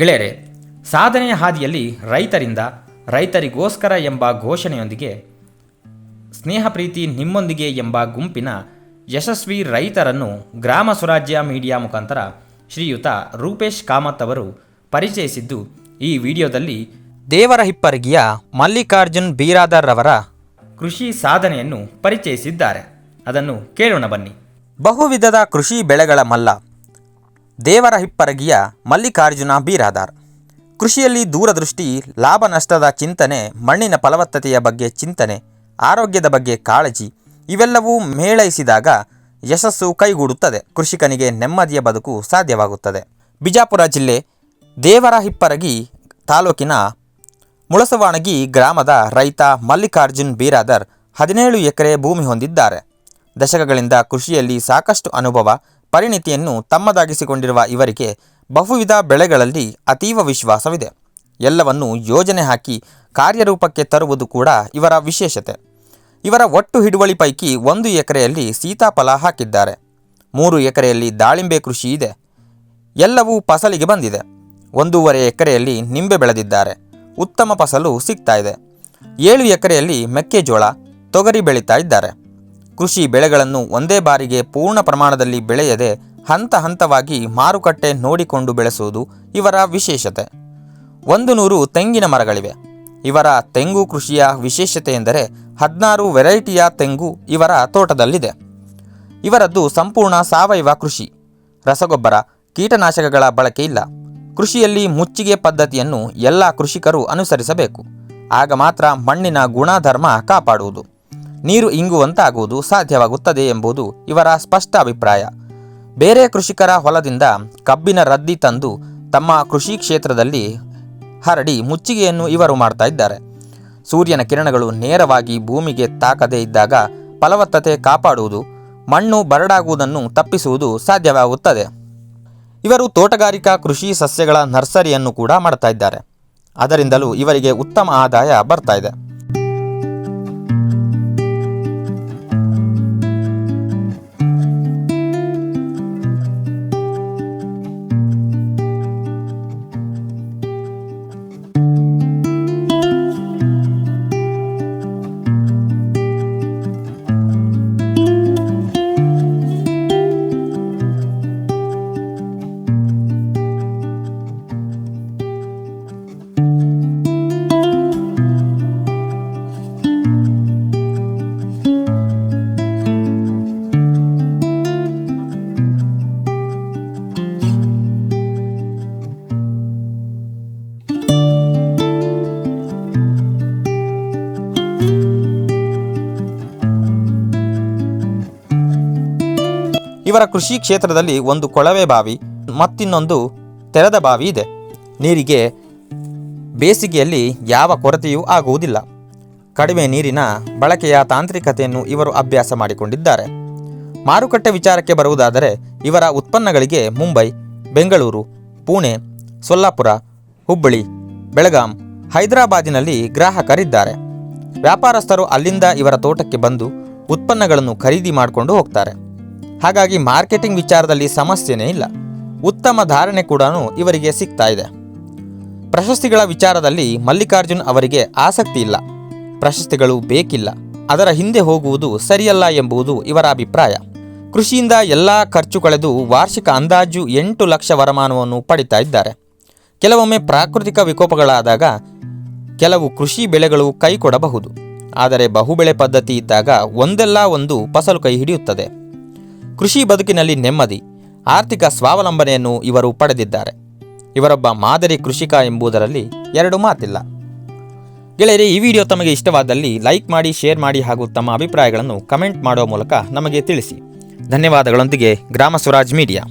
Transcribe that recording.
ಗೆಳೆಯರೆ, ಸಾಧನೆಯ ಹಾದಿಯಲ್ಲಿ ರೈತರಿಂದ ರೈತರಿಗೋಸ್ಕರ ಎಂಬ ಘೋಷಣೆಯೊಂದಿಗೆ ಸ್ನೇಹ ಪ್ರೀತಿ ನಿಮ್ಮೊಂದಿಗೆ ಎಂಬ ಗುಂಪಿನ ಯಶಸ್ವಿ ರೈತರನ್ನು ಗ್ರಾಮ ಸ್ವರಾಜ್ಯ ಮೀಡಿಯಾ ಮುಖಾಂತರ ಶ್ರೀಯುತ ರೂಪೇಶ್ ಕಾಮತ್ ಅವರು ಪರಿಚಯಿಸಿದ್ದು ಈ ವಿಡಿಯೋದಲ್ಲಿ ದೇವರ ಹಿಪ್ಪರಿಗಿಯ ಮಲ್ಲಿಕಾರ್ಜುನ್ ಬೀರಾದರ್ ರವರ ಕೃಷಿ ಸಾಧನೆಯನ್ನು ಪರಿಚಯಿಸಿದ್ದಾರೆ. ಅದನ್ನು ಕೇಳೋಣ ಬನ್ನಿ. ಬಹುವಿಧದ ಕೃಷಿ ಬೆಳೆಗಳ ಮಲ್ಲ. ದೇವರ ಹಿಪ್ಪರಗಿಯ ಮಲ್ಲಿಕಾರ್ಜುನ ಬೀರಾದಾರ್. ಕೃಷಿಯಲ್ಲಿ ದೂರದೃಷ್ಟಿ, ಲಾಭ ನಷ್ಟದ ಚಿಂತನೆ, ಮಣ್ಣಿನ ಫಲವತ್ತತೆಯ ಬಗ್ಗೆ ಚಿಂತನೆ, ಆರೋಗ್ಯದ ಬಗ್ಗೆ ಕಾಳಜಿ, ಇವೆಲ್ಲವೂ ಮೇಳೈಸಿದಾಗ ಯಶಸ್ಸು ಕೈಗೂಡುತ್ತದೆ. ಕೃಷಿಕನಿಗೆ ನೆಮ್ಮದಿಯ ಬದುಕು ಸಾಧ್ಯವಾಗುತ್ತದೆ. ಬಿಜಾಪುರ ಜಿಲ್ಲೆ ದೇವರ ಹಿಪ್ಪರಗಿ ತಾಲೂಕಿನ ಮುಳಸವಾಣಗಿ ಗ್ರಾಮದ ರೈತ ಮಲ್ಲಿಕಾರ್ಜುನ್ ಬೀರಾದರ್ ಹದಿನೇಳು ಎಕರೆ ಭೂಮಿ ಹೊಂದಿದ್ದಾರೆ. ದಶಕಗಳಿಂದ ಕೃಷಿಯಲ್ಲಿ ಸಾಕಷ್ಟು ಅನುಭವ ಪರಿಣಿತಿಯನ್ನು ತಮ್ಮದಾಗಿಸಿಕೊಂಡಿರುವ ಇವರಿಗೆ ಬಹುವಿಧ ಬೆಳೆಗಳಲ್ಲಿ ಅತೀವ ವಿಶ್ವಾಸವಿದೆ. ಎಲ್ಲವನ್ನು ಯೋಜನೆ ಹಾಕಿ ಕಾರ್ಯರೂಪಕ್ಕೆ ತರುವುದು ಕೂಡ ಇವರ ವಿಶೇಷತೆ. ಇವರ ಒಟ್ಟು ಹಿಡುವಳಿ ಪೈಕಿ ಒಂದು ಎಕರೆಯಲ್ಲಿ ಸೀತಾಫಲ ಹಾಕಿದ್ದಾರೆ. ಮೂರು ಎಕರೆಯಲ್ಲಿ ದಾಳಿಂಬೆ ಕೃಷಿ ಇದೆ. ಎಲ್ಲವೂ ಫಸಲಿಗೆ ಬಂದಿದೆ. ಒಂದೂವರೆ ಎಕರೆಯಲ್ಲಿ ನಿಂಬೆ ಬೆಳೆದಿದ್ದಾರೆ. ಉತ್ತಮ ಫಸಲು ಸಿಗ್ತಾ ಇದೆ. ಏಳು ಎಕರೆಯಲ್ಲಿ ಮೆಕ್ಕೆಜೋಳ, ತೊಗರಿ ಬೆಳೀತಾ ಇದ್ದಾರೆ. ಕೃಷಿ ಬೆಳೆಗಳನ್ನು ಒಂದೇ ಬಾರಿಗೆ ಪೂರ್ಣ ಪ್ರಮಾಣದಲ್ಲಿ ಬೆಳೆಯದೆ ಹಂತ ಹಂತವಾಗಿ ಮಾರುಕಟ್ಟೆ ನೋಡಿಕೊಂಡು ಬೆಳೆಸುವುದು ಇವರ ವಿಶೇಷತೆ. ಒಂದು ನೂರು ತೆಂಗಿನ ಮರಗಳಿವೆ. ಇವರ ತೆಂಗು ಕೃಷಿಯ ವಿಶೇಷತೆ ಎಂದರೆ ಹದಿನಾರು ವೆರೈಟಿಯ ತೆಂಗು ಇವರ ತೋಟದಲ್ಲಿದೆ. ಇವರದ್ದು ಸಂಪೂರ್ಣ ಸಾವಯವ ಕೃಷಿ. ರಸಗೊಬ್ಬರ, ಕೀಟನಾಶಕಗಳ ಬಳಕೆ ಇಲ್ಲ. ಕೃಷಿಯಲ್ಲಿ ಮುಚ್ಚಿಗೆ ಪದ್ಧತಿಯನ್ನು ಎಲ್ಲ ಕೃಷಿಕರು ಅನುಸರಿಸಬೇಕು. ಆಗ ಮಾತ್ರ ಮಣ್ಣಿನ ಗುಣಧರ್ಮ ಕಾಪಾಡುವುದು. ನೀರು ಇಂಗುವಂತಾಗುವುದು ಸಾಧ್ಯವಾಗುತ್ತದೆ ಎಂಬುದು ಇವರ ಸ್ಪಷ್ಟ ಅಭಿಪ್ರಾಯ. ಬೇರೆ ಕೃಷಿಕರ ಹೊಲದಿಂದ ಕಬ್ಬಿನ ರದ್ದಿ ತಂದು ತಮ್ಮ ಕೃಷಿ ಕ್ಷೇತ್ರದಲ್ಲಿ ಹರಡಿ ಮುಚ್ಚಿಗೆಯನ್ನು ಇವರು ಮಾಡ್ತಾ ಇದ್ದಾರೆ. ಸೂರ್ಯನ ಕಿರಣಗಳು ನೇರವಾಗಿ ಭೂಮಿಗೆ ತಾಕದೇ ಇದ್ದಾಗ ಫಲವತ್ತತೆ ಕಾಪಾಡುವುದು, ಮಣ್ಣು ಬರಡಾಗುವುದನ್ನು ತಪ್ಪಿಸುವುದು ಸಾಧ್ಯವಾಗುತ್ತದೆ. ಇವರು ತೋಟಗಾರಿಕಾ ಕೃಷಿ ಸಸ್ಯಗಳ ನರ್ಸರಿಯನ್ನು ಕೂಡ ಮಾಡ್ತಾ ಇದ್ದಾರೆ. ಅದರಿಂದಲೂ ಇವರಿಗೆ ಉತ್ತಮ ಆದಾಯ ಬರ್ತಾ ಇದೆ. ಇವರ ಕೃಷಿ ಕ್ಷೇತ್ರದಲ್ಲಿ ಒಂದು ಕೊಳವೆ ಬಾವಿ, ಮತ್ತಿನ್ನೊಂದು ತೆರೆದ ಬಾವಿ ಇದೆ. ನೀರಿಗೆ ಬೇಸಿಗೆಯಲ್ಲಿ ಯಾವ ಕೊರತೆಯೂ ಆಗುವುದಿಲ್ಲ. ಕಡಿಮೆ ನೀರಿನ ಬಳಕೆಯ ತಾಂತ್ರಿಕತೆಯನ್ನು ಇವರು ಅಭ್ಯಾಸ ಮಾಡಿಕೊಂಡಿದ್ದಾರೆ. ಮಾರುಕಟ್ಟೆ ವಿಚಾರಕ್ಕೆ ಬರುವುದಾದರೆ ಇವರ ಉತ್ಪನ್ನಗಳಿಗೆ ಮುಂಬೈ, ಬೆಂಗಳೂರು, ಪುಣೆ, ಸೊಲ್ಲಾಪುರ, ಹುಬ್ಬಳ್ಳಿ, ಬೆಳಗಾಂ, ಹೈದರಾಬಾದಿನಲ್ಲಿ ಗ್ರಾಹಕರಿದ್ದಾರೆ. ವ್ಯಾಪಾರಸ್ಥರು ಅಲ್ಲಿಂದ ಇವರ ತೋಟಕ್ಕೆ ಬಂದು ಉತ್ಪನ್ನಗಳನ್ನು ಖರೀದಿ ಮಾಡಿಕೊಂಡು ಹೋಗ್ತಾರೆ. ಹಾಗಾಗಿ ಮಾರ್ಕೆಟಿಂಗ್ ವಿಚಾರದಲ್ಲಿ ಸಮಸ್ಯೆನೇ ಇಲ್ಲ. ಉತ್ತಮ ಧಾರಣೆ ಕೂಡ ಇವರಿಗೆ ಸಿಗ್ತಾ ಇದೆ. ಪ್ರಶಸ್ತಿಗಳ ವಿಚಾರದಲ್ಲಿ ಮಲ್ಲಿಕಾರ್ಜುನ್ ಅವರಿಗೆ ಆಸಕ್ತಿ ಇಲ್ಲ. ಪ್ರಶಸ್ತಿಗಳು ಬೇಕಿಲ್ಲ. ಅದರ ಹಿಂದೆ ಹೋಗುವುದು ಸರಿಯಲ್ಲ ಎಂಬುದು ಇವರ ಅಭಿಪ್ರಾಯ. ಕೃಷಿಯಿಂದ ಎಲ್ಲ ಖರ್ಚು ಕಳೆದು ವಾರ್ಷಿಕ ಅಂದಾಜು ಎಂಟು ಲಕ್ಷ ವರಮಾನವನ್ನು ಪಡಿತಾ ಇದ್ದಾರೆ. ಕೆಲವೊಮ್ಮೆ ಪ್ರಾಕೃತಿಕ ವಿಕೋಪಗಳಾದಾಗ ಕೆಲವು ಕೃಷಿ ಬೆಳೆಗಳು ಕೈ ಕೊಡಬಹುದು ಆದರೆ ಬಹುಬೆಳೆ ಪದ್ಧತಿ ಇದ್ದಾಗ ಒಂದಲ್ಲ ಒಂದು ಫಸಲು ಕೈ ಹಿಡಿಯುತ್ತದೆ. ಕೃಷಿ ಬದುಕಿನಲ್ಲಿ ನೆಮ್ಮದಿ, ಆರ್ಥಿಕ ಸ್ವಾವಲಂಬನೆಯನ್ನು ಇವರು ಪಡೆದಿದ್ದಾರೆ. ಇವರೊಬ್ಬ ಮಾದರಿ ಕೃಷಿಕ ಎಂಬುದರಲ್ಲಿ ಎರಡು ಮಾತಿಲ್ಲ. ಗೆಳೆಯರೆ, ಈ ವಿಡಿಯೋ ತಮಗೆ ಇಷ್ಟವಾದಲ್ಲಿ ಲೈಕ್ ಮಾಡಿ, ಶೇರ್ ಮಾಡಿ ಹಾಗೂ ತಮ್ಮ ಅಭಿಪ್ರಾಯಗಳನ್ನು ಕಮೆಂಟ್ ಮಾಡುವ ಮೂಲಕ ನಮಗೆ ತಿಳಿಸಿ. ಧನ್ಯವಾದಗಳೊಂದಿಗೆ ಗ್ರಾಮ ಸ್ವರಾಜ್ ಮೀಡಿಯಾ.